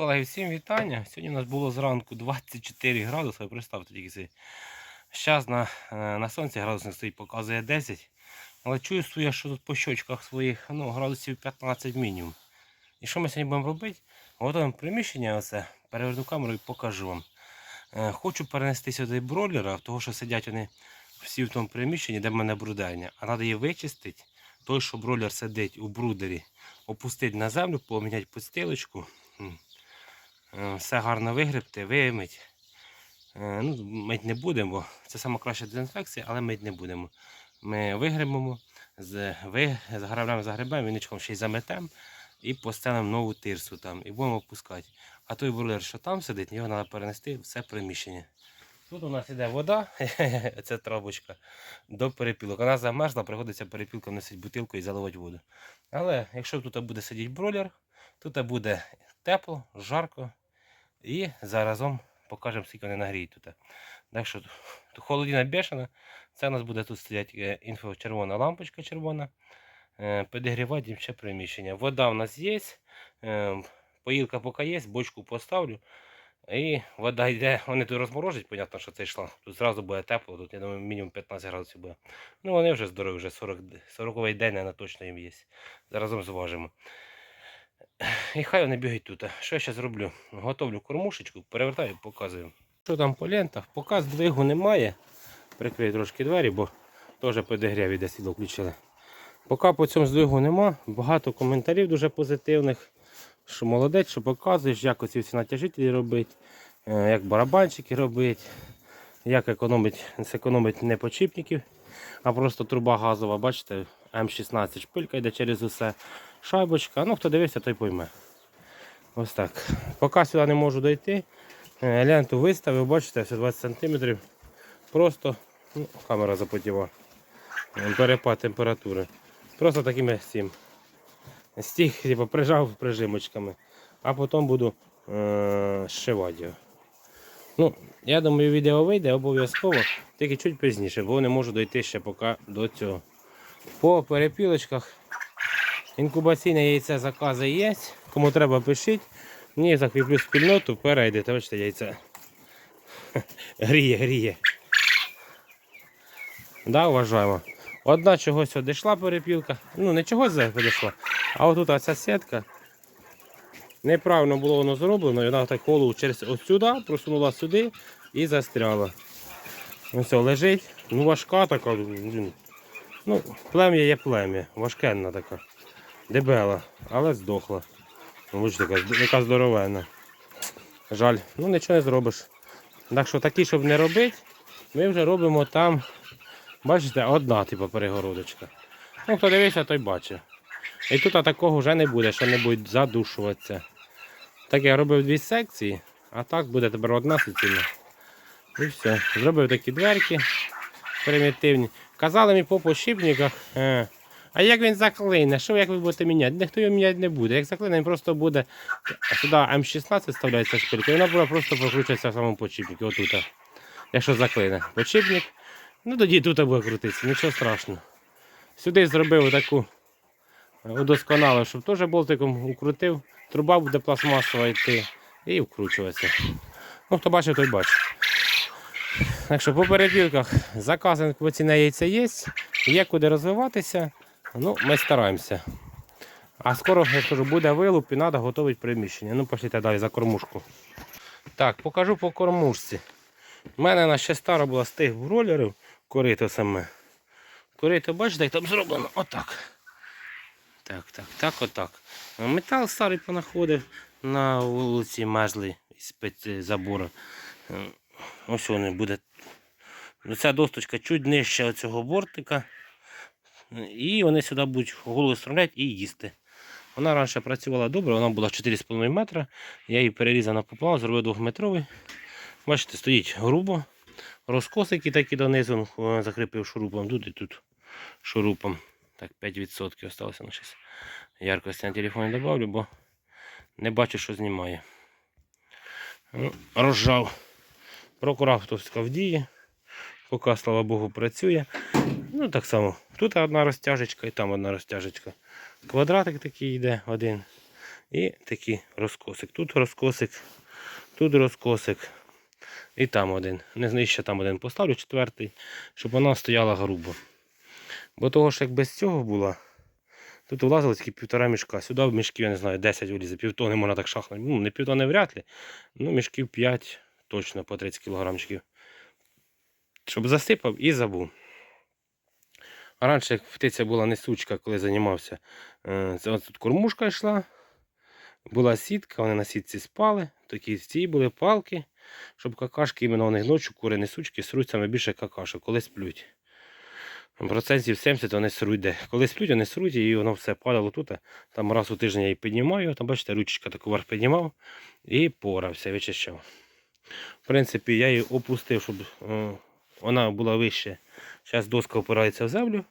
Колеги, всім вітання. Сьогодні у нас було зранку 24 градуси. Представте тільки собі. Зараз на, е, на сонці градусник стоїть, показує 10. Але чую своє, що тут по щочках своїх ну, градусів 15 мінімум. І що ми сьогодні будемо робити? Готуємо приміщення, оце, переверну камеру і покажу вам. Е, Хочу перенести сюди бройлера, тому що сидять вони всі в тому приміщенні, де в мене брудерня. А треба її вичистити. Той, що бройлер сидить у брудері, опустити на землю, поміняти підстилочку. Е, Все гарно вигребти, вимить. Е, Ну, мить не будемо, це сама краща дезінфекція, але мить не будемо. Ми вигребемо, з, ви, з загребемо, віничком ще й заметемо і поставимо нову тирсу там і будемо опускати. А той бройлер, що там сидить, його треба перенести в все приміщення. Тут у нас іде вода, це трабочка, до перепілок. Вона замерзла, приходиться перепілком носити бутилку і заливати воду. Але якщо тут буде сидіти бройлер, тут буде тепло, жарко. І заразом покажемо, скільки вони нагріють тут. Так що холодина бешена. Це у нас буде тут стояти інфочервона лампочка червона. Е, Підігрівати ще приміщення. Вода у нас є. е, Поїлка поки є, бочку поставлю. І вода йде, вони тут розморожать, понятно, що це йшла. Тут зразу буде тепло, тут я думаю, мінімум 15 градусів буде. Ну вони вже здорові, вже 40, 40 день, на точно їм є. Заразом зважимо. І хай вони бігають тут. Що я зараз зроблю? Готовлю кормушечку, перевертаю, показую. Що там по лентах? Поки здвигу немає. Прикрию трошки двері, бо теж підігрів іде сідло включили. Поки по цьому здвигу нема, багато коментарів дуже позитивних. Що молодець, що показуєш, як оці всі натяжителі робити, е, як барабанчики робити, як економить, зекономить не почіпників, а просто труба газова, бачите, М16 шпилька йде через усе шайбочка. Ну, хто дивився, той пойме. Ось так. Поки сюди не можу дойти. Е, Ленту виставив, бачите, все 20 см. Просто ну, камера запотіла. Е, Перепад температури. Просто такими цим. Стіг, типу, прижав прижимочками, а потім буду е- зшивати його. Ну, я думаю, відео вийде обов'язково, тільки чуть пізніше, бо не можу дойти ще поки до цього. По перепілочках Інкубаційне яйце закази є. Кому треба, пишіть. Ні, закріплю спільноту, перейдете. Бачите, яйце. Гріє, гріє. Да, вважаємо. Одна чогось одійшла перепілка. Ну, не чогось одійшла. А отут оця сітка. Неправильно було воно зроблено, і вона так голову через ось сюди, просунула сюди і застряла. Ось лежить. Ну важка така. Ну, плем'я є плем'я, важкенна така. Дебела, але здохла. Бачите, яка, яка здоровенна. Жаль, ну нічого не зробиш. Так що такі, щоб не робити, ми вже робимо там, бачите, одна типу перегородочка. Ну, хто дивився, той бачив. І тут такого вже не буде, що не будуть задушуватися. Так я робив дві секції, а так буде тепер одна суцільна. І все. Зробив такі дверки примітивні. Казали мені по пошипниках. Е, а як він заклине? Що як ви будете міняти? Ніхто його міняти не буде. Як заклине, він просто буде. Сюди М16 вставляється шпилька, і вона буде просто прокручуватися в самому почіпнику. Отут. Якщо заклине почіпник, ну тоді тут буде крутитися, нічого страшного. Сюди зробив таку удосконалу, щоб теж болтиком укрутив. Труба буде пластмасова йти і вкручуватися. Ну, хто бачив, той бачить. Так що по перепілках заказ інкубаційне яйце є, є куди розвиватися. Ну, ми стараємося. А скоро, я кажу, буде вилуп і треба готувати приміщення. Ну, пошліть далі за кормушку. Так, покажу по кормушці. У мене на ще стара була з тих бролерів, корито саме. Корито, бачите, як там зроблено? Отак. Так, так, так, отак. Метал старий понаходив на вулиці Мезли з забору. Ось вони буде. Ця досточка чуть нижче цього бортика. І вони сюди будуть голову стріляти і їсти. Вона раніше працювала добре, вона була 4,5 метра. Я її перерізав напополам, зробив 2-метровий. Бачите, стоїть грубо. Розкосики такі донизу е, закріпив шурупом. Тут і тут шурупом. Так, 5% осталося на щось. Яркості на телефоні додавлю, бо не бачу, що знімає. Ну, Розжав. Прокуратовська в дії. Поки, слава Богу, працює. Ну, так само. Тут одна розтяжечка і там одна розтяжечка. Квадратик такий йде один. І такий розкосик. Тут розкосик, тут розкосик. І там один. Не знаю, ще там один поставлю, четвертий, щоб вона стояла грубо. Бо того ж, як без цього була, тут влазило тільки півтора мішка. Сюди в мішків, я не знаю, 10 вилізе, півтони можна так шахнути. Ну, не півтони вряд ли, ну мішків 5 точно по 30 кілограмчиків. Щоб засипав і забув. Раніше, птиця була несучка, коли займався, це тут кормушка йшла, була сітка, вони на сітці спали, такі ці були палки, щоб какашки іменно вони ночі, кури несучки, сруть саме більше какашок, коли сплють. Процентів 70 вони сруть де. Коли сплють, вони сруть, і воно все падало тут. Там раз у тиждень я її піднімаю, там бачите, ручечка таку вверх піднімав і порався, вичищав. В принципі, я її опустив, щоб е, вона була вище. Зараз доска опирається в землю,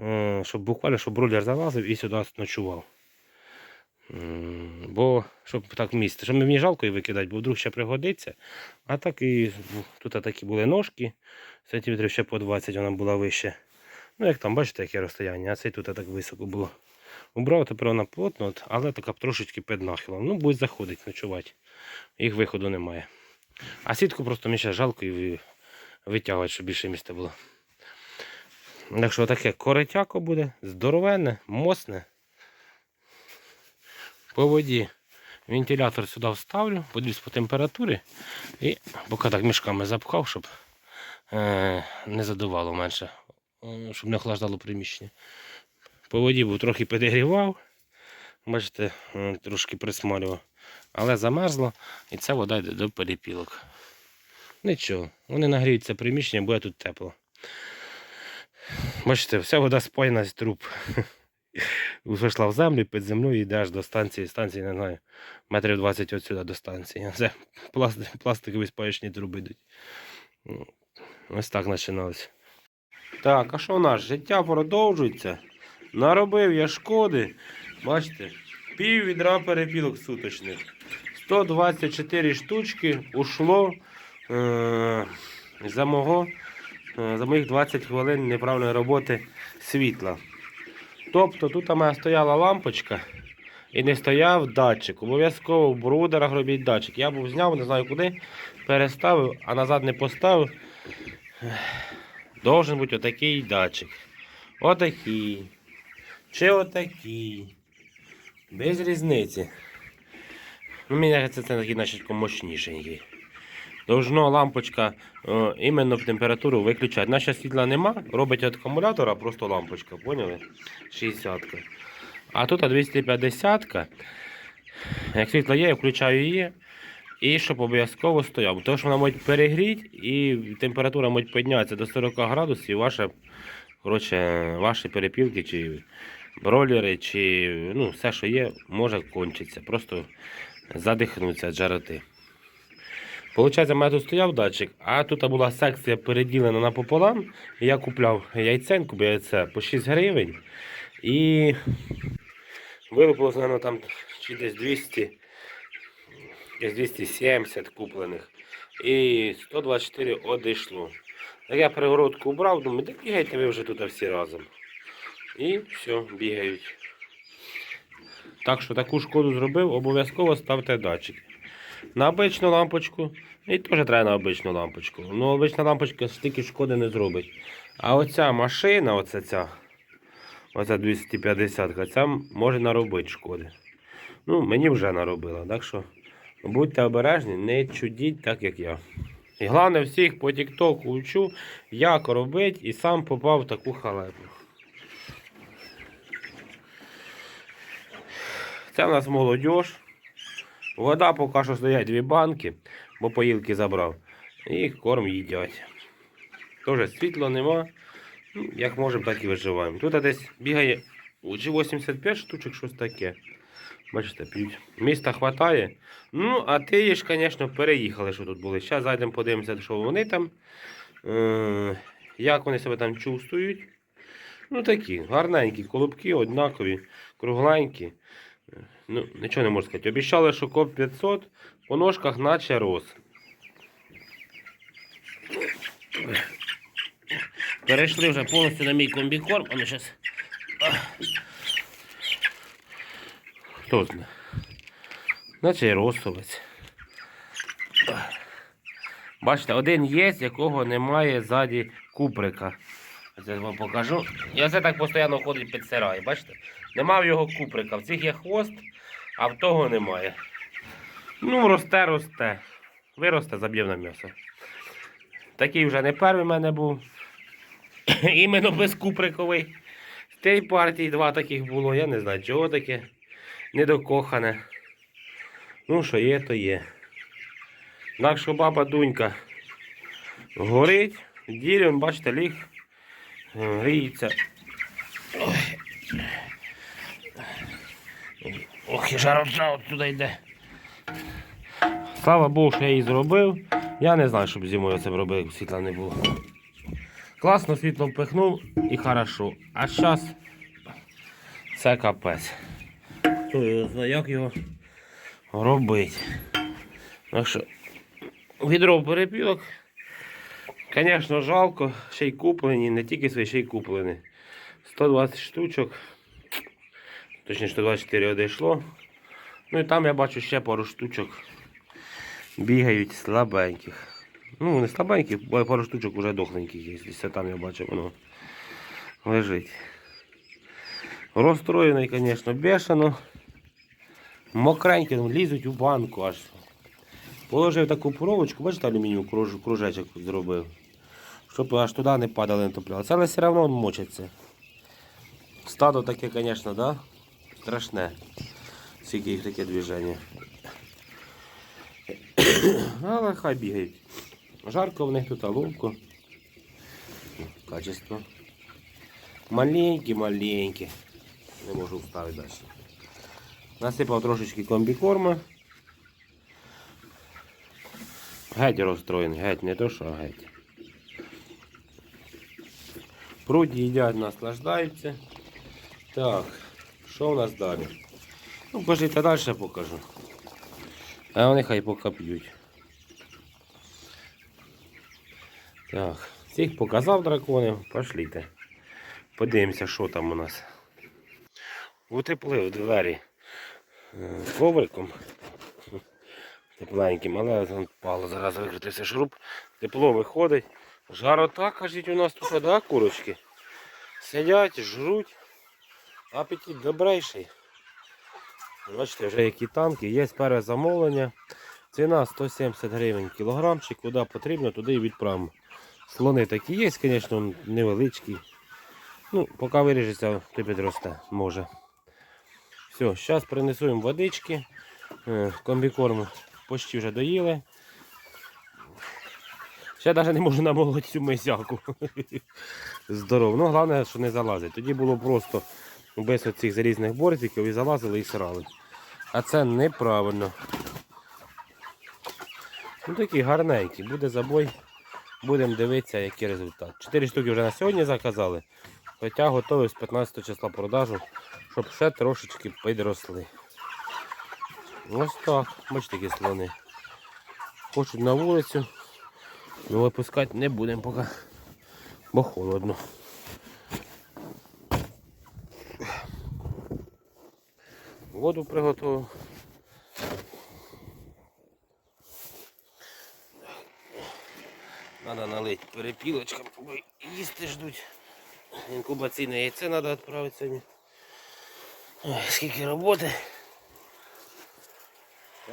е, щоб буквально щоб бролер залазив і сюди ночував. Бо щоб так місце, щоб мені жалко її викидати, бо вдруг ще пригодиться. А так і тут такі були ножки, сантиметрів ще по 20 вона була вище. Ну, як там, бачите, яке розстояння, а цей тут так високо було. Убрав, тепер вона плотно, от, але така трошечки під нахилом. Ну, будуть заходити, ночувати. Їх виходу немає. А сітку просто мені ще жалко і ви- витягувати, щоб більше місця було. Так що таке коротяко буде, здоровенне, моцне. По воді вентилятор сюди вставлю, подивлюсь по температурі. І поки так мішками запхав, щоб е, не задувало менше, е, щоб не охлаждало приміщення. По воді був трохи підігрівав. Бачите, е, трошки присмалював. Але замерзло і ця вода йде до перепілок. Нічого, вони нагріють це приміщення, буде тут тепло. Бачите, вся вода спаяна з труб. Вийшла в землю, під землею і аж до станції. Станції, не знаю, метрів 20 отсюди до станції. Це пласти- пластикові спаячні труби йдуть. Ну, Ось так починалося. Так, а що в нас? Життя продовжується. Наробив я шкоди. Бачите, пів відра перепілок суточних. 124 штучки ушло е- за, мого, за моїх 20 хвилин неправильної роботи світла. Тобто тут у мене стояла лампочка і не стояв датчик. Обов'язково в брудерах робіть датчик. Я був зняв, не знаю куди, переставив, а назад не поставив. Должен бути отакий датчик. Отакий. Чи отакий. Без різниці. Ну, мені здається, це такий значить мощнішенький. Должно лампочка е, іменно температуру виключати. Наша світла нема, робить від акумулятора просто лампочка, поняли? 60 -ка. А тут 250 -ка. Як світло є, я включаю її. І щоб обов'язково стояв. Тому що вона може перегріти і температура може піднятися до 40 градусів. Ваша, коротше, ваші перепілки чи бролери, чи ну, все, що є, може кончитися. Просто задихнуться від жароти. Получається, у мене тут стояв датчик, а тут була секція переділена напополам. І я купляв яйценку, бо яйце по 6 гривень. І вилупилося, мабуть, там чи десь 200, десь 270 куплених. І 124 одійшло. Так я перегородку убрав, думаю, де бігайте ви вже тут всі разом. І все, бігають. Так що таку шкоду зробив, обов'язково ставте датчик. На обичну лампочку. І теж треба на обичну лампочку. Ну, обична лампочка стільки шкоди не зробить. А оця машина, оця ця, оця 250, ця може наробити шкоди. Ну, мені вже наробила. Так що будьте обережні, не чудіть так, як я. І головне всіх по тіктоку учу, як робити, і сам попав в таку халепу. Це в нас молодіж. Вода поки що стоять дві банки, бо поїлки забрав. І корм їдять. Теж світла нема. Ну, Як можемо, так і виживаємо. Тут десь бігає чи 85 штучок, щось таке. Бачите, п'ють. Міста хватає. Ну, а ти ж, звісно, переїхали, що тут були. Зараз зайдемо, подивимося, що вони там. Е- як вони себе там чувствують. Ну такі, гарненькі, колобки, однакові, кругленькі. Ну, нічого не можу сказати. Обіцяли, що коп 500 по ножках наче рос. Перейшли вже повністю на мій комбікорм. А ну щас. Хто знає? Наче і розсовець. Бачите, один є, якого немає ззаді куприка. Це вам покажу. Я це так постійно ходить підсирає, бачите? Нема в його куприка. В цих є хвост, а в того немає. Ну, росте, росте. Виросте, заб'є на м'ясо. Такий вже не перший в мене був. Іменно безкуприковий. В тій партії два таких було, я не знаю, чого таке. Недокохане. Ну, що є, то є. Що баба Дунька горить, ділі, бачите, ліг, гріється. Ох, і от туди йде. Слава Богу, що я її зробив. Я не знаю, щоб зимою це робив, світла не було. Класно світло впихнув і хорошо. А зараз це капець. Хто його знає, як його робити. Так що відро перепілок. Звісно, жалко, ще й куплені, не тільки свої, ще й куплені. 120 штучок. Точніше 124 одійшло. Ну і там я бачу ще пару штучок бігають слабеньких. Ну, не слабеньких, бо пару штучок вже дохленьких є. Десь там я бачу, воно лежить. Розстроєний, звісно, бешено. Мокренький, ну, лізуть у банку аж. Положив таку проволочку, бачите, алюмінієвий круж, кружечок зробив. Щоб аж туди не падали, не топляли. Це але все одно мочиться. Стадо таке, звісно, да? страшне. Скільки їх таке движення. Але хай бігають. Жарко в них тут, ловко. Качество. Маленькі, маленькі. Не можу вставити далі. Насипав трошечки комбікорма. Геть розстроєний, геть, не то що геть. Пруді їдять, наслаждаються. Так, що у нас далі? Ну, пожити далі покажу. А вони хай поки п'ють. Так, всіх показав драконів, пошліте. Подивимося, що там у нас. Утеплив двері е, ковриком. Тепленьким, але вон впало, зараз викрутився шуруп. Тепло виходить. Жарота, кажуть, у нас тут, да, курочки. Сидять, жруть. Апетит добрейший. Бачите, вже які танки, є перезамовлення. Ціна 170 гривень кілограмчик, куди потрібно, туди і відправимо. Слони такі є, звісно, невеличкі. Ну, поки виріжеться, то підросте, може. Все, зараз принесу їм водички. Е, Комбікорм почти вже доїли. Ще навіть не можу намолоти цю мисяку. Здорово. Ну, головне, що не залазить. Тоді було просто без оцих залізних бортиків і залазили і сирали. А це неправильно. Ну такі гарненькі. Буде забой. Будемо дивитися, який результат. Чотири штуки вже на сьогодні заказали. Хоча готові з 15 числа продажу, щоб ще трошечки підросли. Ось так. Бачите, які слони. Хочуть на вулицю. Ну випускати не будемо поки. Бо холодно. Воду приготував. Надо налити перепілочкам, бо їсти ждуть. Інкубаційне яйце треба відправити сьогодні. Ой, скільки роботи.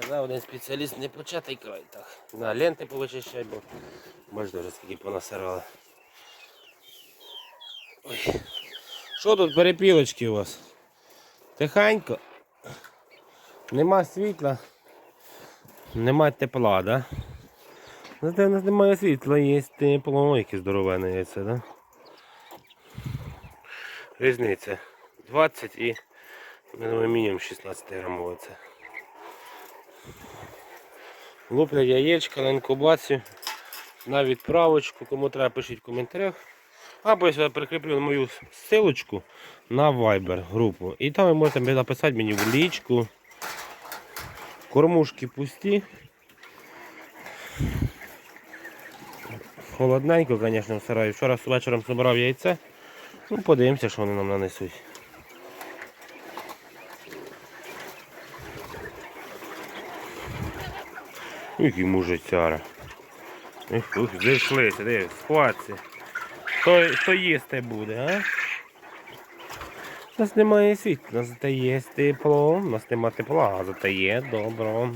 Казав один спеціаліст не початий край так. На ленти повичищай, бо бачите вже скільки понасирали. Ой. Що тут перепілочки у вас? Тихенько. Нема світла. Нема тепла, да? Зате у нас немає світла, є тепло, яке здоровене яйце, да? Різниця 20 і мінімум 16 грамове це. Луплять яєчка на інкубацію, на відправочку, кому треба пишіть в коментарях. Або я сюди прикріплю мою ссылочку на Viber групу. І там ви можете написати мені в лічку. Кормушки пусті. Холодненько, звісно, в сараю. Вчора вечором зібрав яйце. Ну, Подивимося, що вони нам нанесуть. Який мужицяра. Ну, Зійшлися, дивись, хватці. Хто їсти буде, а? У нас немає світла, у нас зате є тепло, у нас нема тепла, а зате є добро.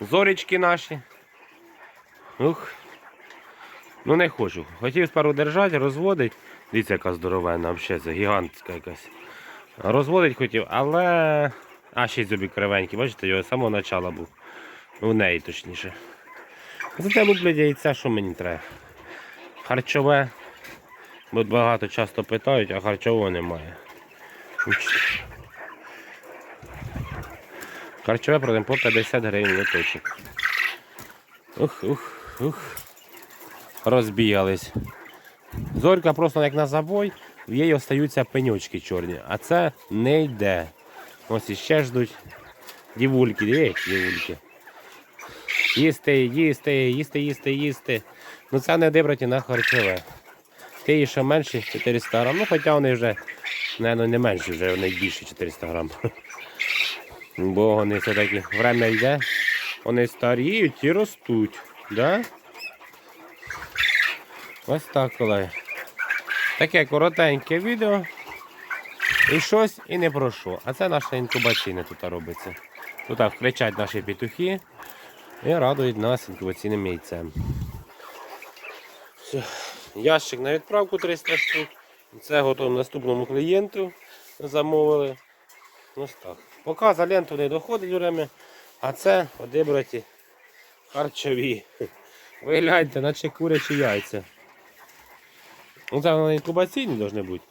Зорічки наші. Ух. Ну не хочу. Хотів пару держати, розводить. Дивіться, яка здоровенна, взагалі, це гігантська якась. Розводить хотів, але. А, ще й зубі кривенький, бачите, його з самого начала був. У неї точніше. Зате люблять яйця, що мені треба. Харчове. Бо багато часто питають, а харчового немає. Харчове продаємо по 50 гривень лоточок. Ух, ух, ух. Розбігались. Зорька просто як на забой, в їй остаються пеньочки чорні, а це не йде. Ось іще ждуть дівульки, диви, дівульки. Їсти, їсти, їсти, їсти, їсти. Ну це не дибраті на харчове. Ти її ще менше 400 грам, ну хоча вони вже, наверное, не менші, вже вони більше 400 грам. Бо вони все-таки время йде, вони старіють і ростуть. Да? Ось так, колеги. Таке коротеньке відео. І щось і не про. А це наше інкубаційне тут робиться. Тут так кричать наші петухи і радують нас інкубаційним яйцем. Все. Ящик на відправку 300 штук. Це готово наступному клієнту. Замовили. Ось так. Поки за ленту не доходить время, а це одибраті харчові. Вигляньте, наче курячі яйця. Ну, це вони інкубаційні повинні бути.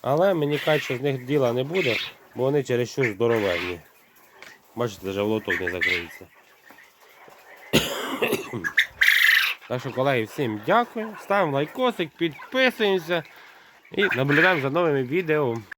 Але мені кажуть, що з них діла не буде, бо вони чересчур здоровенні. Бачите, навіть в лоток не закриється. Так що, колеги, всім дякую. Ставимо лайкосик, підписуємося і наблюдаємо за новими відео.